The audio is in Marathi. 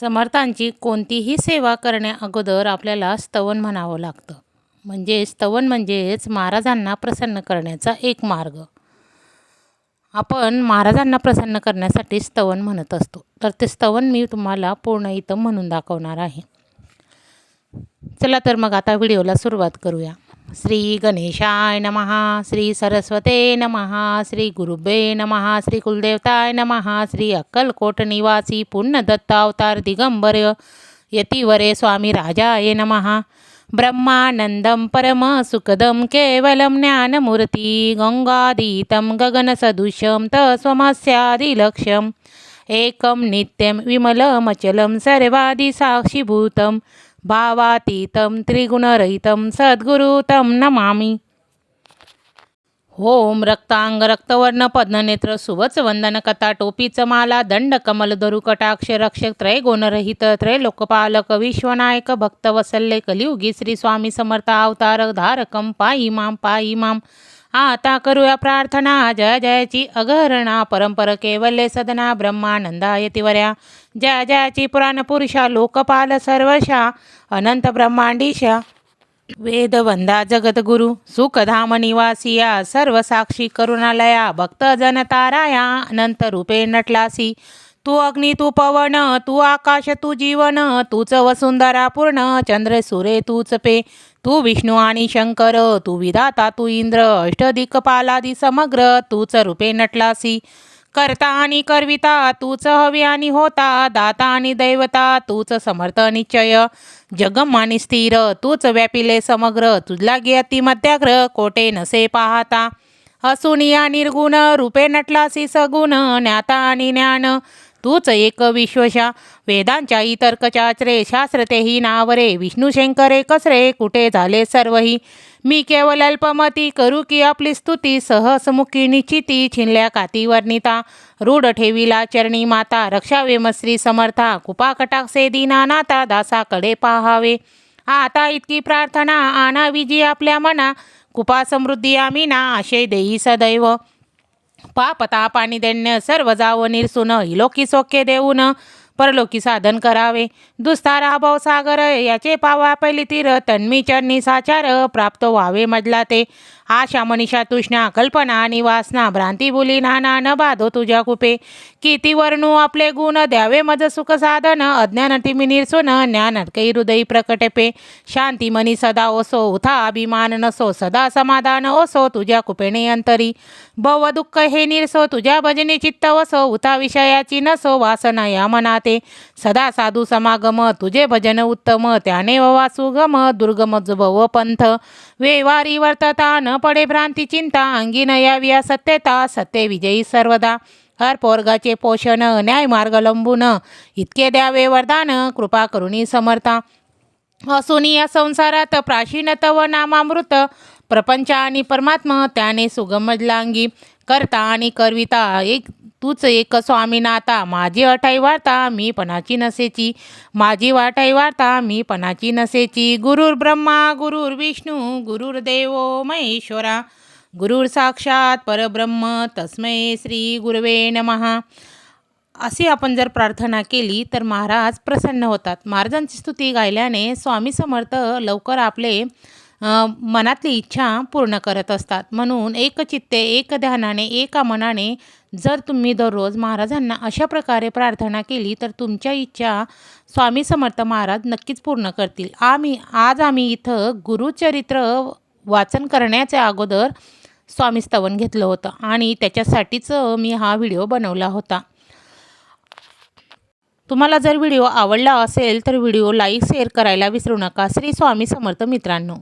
समर्थांची कोणतीही सेवा करण्या अगोदर आपल्याला स्तवन म्हणावं लागतं. म्हणजे स्तवन म्हणजेच महाराजांना प्रसन्न करण्याचा एक मार्ग. आपण महाराजांना प्रसन्न करण्यासाठी स्तवन म्हणत असतो. तर ते स्तवन मी तुम्हाला पूर्ण इथं म्हणून दाखवणार आहे. चला तर मग आता व्हिडिओला सुरुवात करूया. श्री गणेशाय नमहा श्री सरस्वते नमहा श्री गुरुबे नमहा श्री कुलदेवताय नमहा श्री अक्कलकोट निवासी पुण्यदत्तावतार दिगंबर यतिवरे स्वामी राजाय नमहा ब्रह्मानन्दं परमसुखदं केवलं ज्ञानमूर्ति गङ्गादीतं गगनसदृशं तस्वमस्यादिलक्ष्यम्। एकं नित्यं विमलमचलं सर्वादिसाक्षिभूतं भावातीतं त्रिगुणरहितं सद्गुरुतं नमामि। ओम रक्तांग रक्तवर्ण पद्मनेत्र सुवच वंदन कथा टोपीच माला दंड कमल धरू कटाक्ष रक्षक त्रैगुणरहित त्रैलोकपालक विश्वनायक भक्त वसल्ले कलियुगी श्री स्वामी समर्थ अवतार धारकम पायी माम पायी माम आता करूया प्रार्थना. जय जयची अगरणा परंपर केवल्य सदना ब्रह्मानंदा यतिवर्या जय जयाची पुराण पुरुषा लोकपाल सर्वशा अनंत ब्रह्मांडीशा. वेदवंदा जगद्गुरु सुखधाम निवासिया सर्व साक्षी करुणालया भक्तजन ताराया अनंत रूपे नटलासी. तू अग्नी तू पवन तू आकाश तू जीवन तूच वसुंधरा पूर्ण चंद्र सुरे तूच पे. तू विष्णू आणि शंकर तू विधाता तू इंद्र अष्टदिक्पालादी समग्र तूच रूपे नटलासी. करता आणि करविता तूच हवी आणि होता. दाता आणि दैवता तूच समर्थ निश्चय. जगम आणि स्थिर तूच व्यापिले समग्र. तुझला गे अतिमध्याग्र कोटे नसे पाहता. असुनिया निर्गुण रूपे नटलासी सगुण ज्ञाता आणि ज्ञान. तूच एक विश्वशा वेदांच्या इतर्कचाचरे शास्त्रतेही नावरे. विष्णू शंकरे कसरे कुठे झाले सर्वही? मी केवल अल्पमती करू की आपली स्तुती सहसमुखी निश्चिती छिनल्या कातीवर्णिता रूढ ठेविला चरणी माता रक्षावेमश्री समर्था. कुपाकटाक्षे दीना नाता दासाकडे पाहावे. आता इतकी प्रार्थना आणा विजी आपल्या मना. कुपा समृद्धी आमिना आशय देई सदैव. पाप पाणी देण्य सर्व जाव निरसून इलोकी सोके देऊन परलोकी साधन करावे. दुस्तारा भाव सागर याचे पावा पहिली तीर तन्मी चरणी साचार प्राप्त व्हावे मजला ते आशा मनीषा तृष्णा कल्पना आणि वासना भ्रांती बोली नाना न बाधो तुझ्या कुपे. किती वर्णू आपले गुण द्यावे मज सुख साधन अज्ञान तिमी निर्सोन ज्ञान कै हृदयी प्रकटपे शांती मनी सदा ओसो उथा अभिमान नसो सदा समाधान ओसो तुझ्या कुपेने अंतरी भव दुःख हे निरसो तुझ्या भजनी चित्त वसो उथा विषयाची नसो वासना या मनाते. सदा साधू समागम तुझे भजन उत्तम त्याने वासुगम दुर्गम भव पंथ. वेवारी वर्तता न पडे भ्रांती चिंता अंगी न यावी सत्यता सत्य विजयी सर्वदा. हर पोरगाचे पोषण न्याय मार्ग लंबून. इतके द्यावे वरदान कृपा करुणी समर्था. असून या संसारात प्राचीनतव नामामृत. प्रपंच आणि परमात्मा त्याने सुगमजलांगी करता आणि करविता एक तूच एक स्वामीनाथा माझी अटाई वार्ता मी पणाची नसेची. माझी वाटाई वार्ता मी पणाची नसेची. गुरुर ब्रह्मा गुरुर विष्णू गुरुर महेश्वरा. गुरुर साक्षात परब्रह्म तस्मै श्री गुरवे नमहा अशी आपण जर प्रार्थना केली तर महाराज प्रसन्न होतात. महाराजांची स्तुती गायल्याने स्वामी समर्थ लवकर आपले मनातली इच्छा पूर्ण करत असतात. म्हणून एक चित्ते एक ध्यानाने एका मनाने जर तुम्ही दररोज महाराजांना अशा प्रकारे प्रार्थना केली तर तुमच्या इच्छा स्वामी समर्थ महाराज नक्कीच पूर्ण करतील. आम्ही आज आम्ही इथं गुरुचरित्र वाचन करण्याच्या अगोदर स्वामी स्तवन घेतलं होतं आणि त्याच्यासाठीच मी हा व्हिडिओ बनवला होता. तुम्हाला जर व्हिडिओ आवडला असेल तर व्हिडिओ लाईक शेअर करायला विसरू नका. श्री स्वामी समर्थ मित्रांनो.